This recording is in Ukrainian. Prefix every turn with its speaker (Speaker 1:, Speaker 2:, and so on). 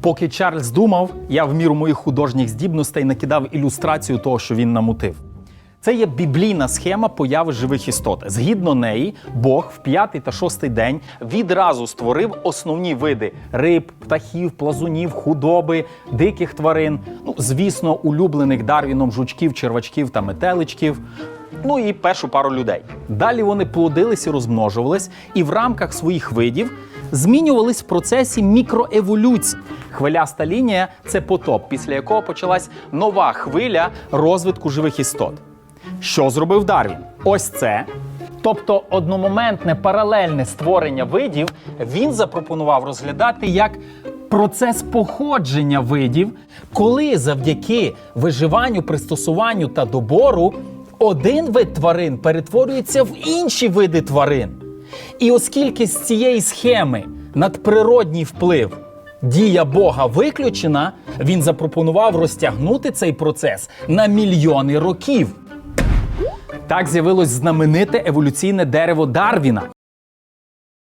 Speaker 1: Поки Чарльз думав, я в міру моїх художніх здібностей накидав ілюстрацію того, що він намутив. Це є біблійна схема появи живих істот. Згідно неї, Бог в п'ятий та шостий день відразу створив основні види риб, птахів, плазунів, худоби, диких тварин, ну, звісно, улюблених Дарвіном жучків, червачків та метеличків. Ну і першу пару людей. Далі вони плодились і розмножувались, і в рамках своїх видів змінювались в процесі мікроеволюції. Хвиляста лінія це потоп, після якого почалась нова хвиля розвитку живих істот. Що зробив Дарвін? Ось це. Тобто одномоментне паралельне створення видів він запропонував розглядати як процес походження видів, коли завдяки виживанню, пристосуванню та добору один вид тварин перетворюється в інші види тварин. І оскільки з цієї схеми надприродній вплив дія Бога виключена, він запропонував розтягнути цей процес на мільйони років. Так з'явилось знамените еволюційне дерево Дарвіна,